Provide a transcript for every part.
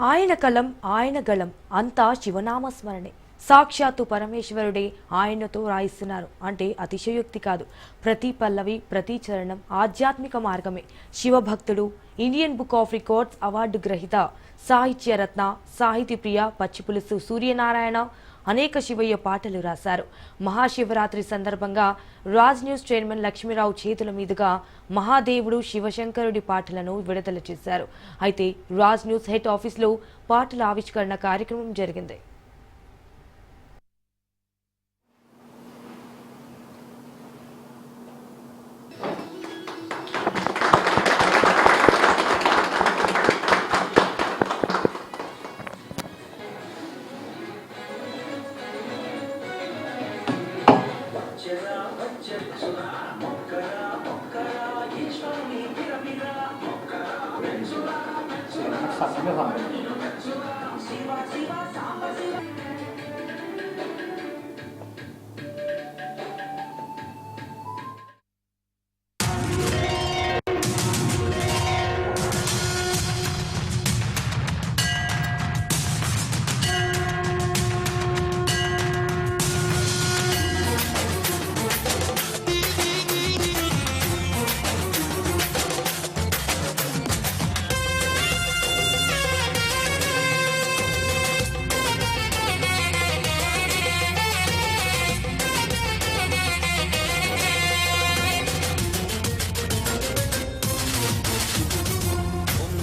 ఆయన కలం ఆయన గళం అంతా శివనామస్మరణే సాక్షాత్తు పరమేశ్వరుడే ఆయనతో రాయిస్తున్నారు. అంటే అతిశయోక్తి కాదు. ప్రతి పల్లవి ప్రతి చరణం ఆధ్యాత్మిక మార్గమే. శివభక్తుడు Indian book of records award గ్రహీత సాహిత్య రత్న సాహితీ ప్రియ పచ్చిపులుసు సూర్యనారాయణ అనేక శివయ్య పాటలు రాశారు. మహాశివరాత్రి సందర్భంగా రాజ్ న్యూస్ చైర్మన్ లక్ష్మీరావు చేతుల మీదుగా మహాదేవుడు శివశంకరుడి పాటలను విడుదల చేశారు. అయితే రాజ్ న్యూస్ హెడ్ ఆఫీస్లో పాటల ఆవిష్కరణ కార్యక్రమం జరిగింది. ఓం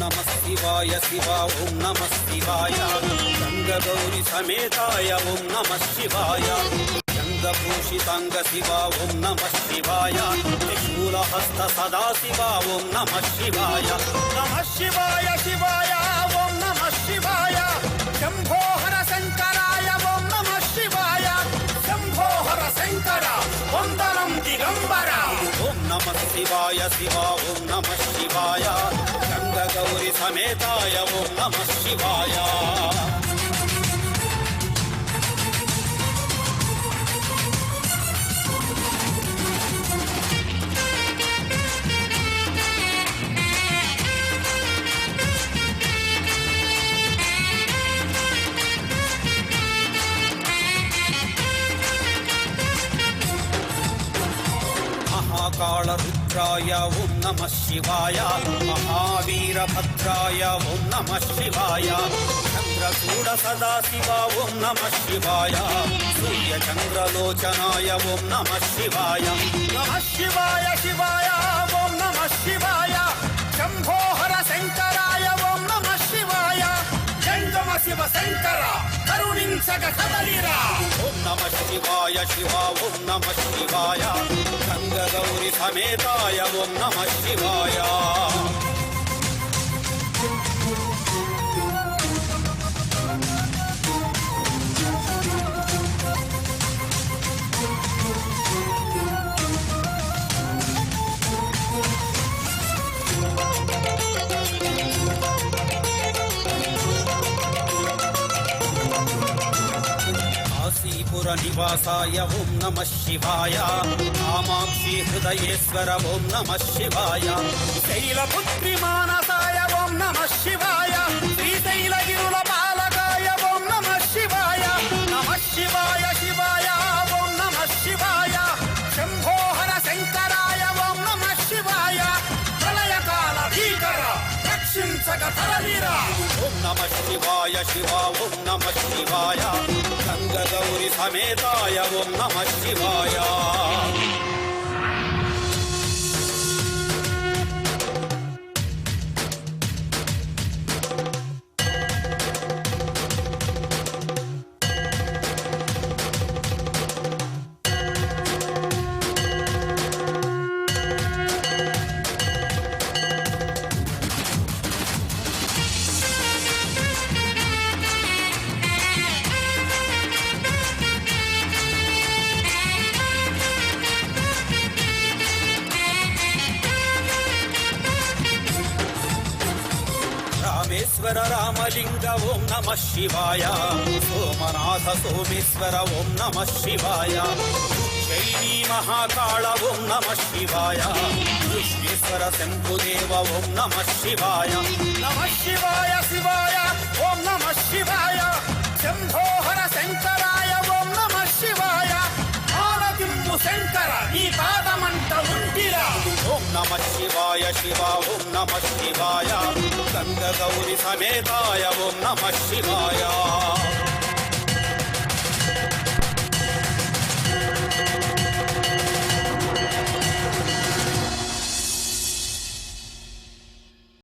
నమ శివాయ శివ ఓం నమ శివాయ గంగగౌరి సమేతాయ ఓం నమ శివాయ గంగభూషితాంగ శివ ఓం నమ శివాయ త్రిశూలహస్త సదా శివ ఓం నమ శివాయ నమ శివాయ శివాయ ఓం నమ శివాయ శంభోహర శంకరాయ ఓం నమ శివాయ శంభోహర శంకర వందనం దిగంబర. ఓం నమ శివాయ శివ ఓం నమ శివాయ సమేతాయ ఓం నమ శివాయ. మహాకాళ రుద్రాయ ఓం నమ శివాయ. మహావీరభద్రాయ ఓం నమ శివాయ. చంద్రచూడ సదాశివ ఓం నమ శివాయ. సూర్య చంద్రలోచనాయ ఓం నమ శివాయ. నమ శివాయ శివాయ ఓం నమ శివాయ. శంభోహర శంకరాయ ఓం నమ శివాయ. జంగమ శివ శంకర. కరుణించక కదలిరా. శివాయ శివ ఓం నమ శివాయ. గంగ గౌరి సమేతాయ ఓం నమ శివాయ. కాశీపుర నివాసాయ ఓం నమ శివాయ కామాక్షి హృదయేశ్వర ఓం నమ శివాయ శైలపుత్రి మానసాయ ఓం నమ శివాయ ఓం నమ శివాయ శివ ఓం నమ శివాయ గంగగౌరి సమేతాయ ఓం నమ సోమేశ్వర రామలింగ ఓం నమ శివాయ. సోమనాథ సోమేశ్వర ఓం నమ శివాయ. శైలీ మహాకాళ ఓం నమ శివాయ. విశ్వేశ్వర శంభుదేవ ఓం నమ శివాయ. నమ శివాయ శివాయ ఓం నమ శివాయ. శంభోహర శంకరా శరణము శంకర నీ పాదమంట ఉంటిరా. ఓం నమ శివాయ శివ ఓం నమ శివాయ. గంగ గౌరి సమేతాయ ఓం నమ శివాయ.